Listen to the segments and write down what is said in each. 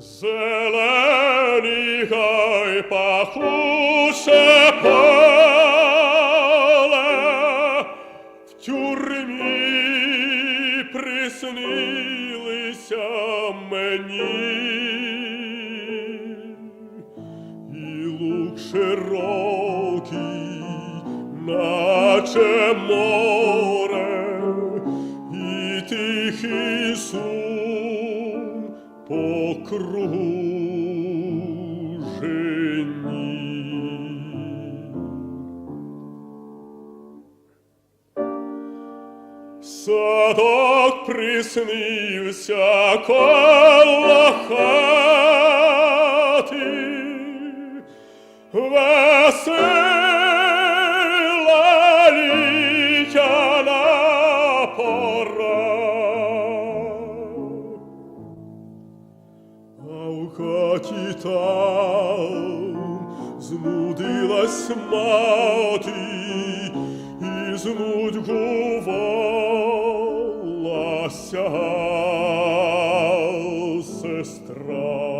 Зелені гай в тюрмі приснилися мені, і лук широкий, наче море, і тихий сум по кружині. Садок приснився коло хати, хаті там знудилась мати і знудьгувалася сестра.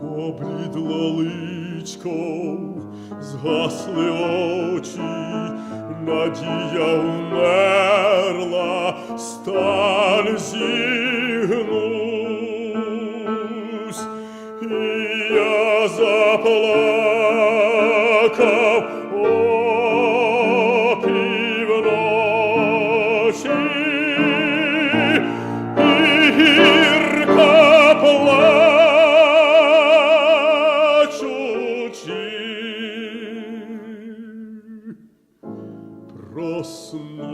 Поблідло личко, згасли очі, надія вмерла, сталь зігнусь, і я заплакав Roslo.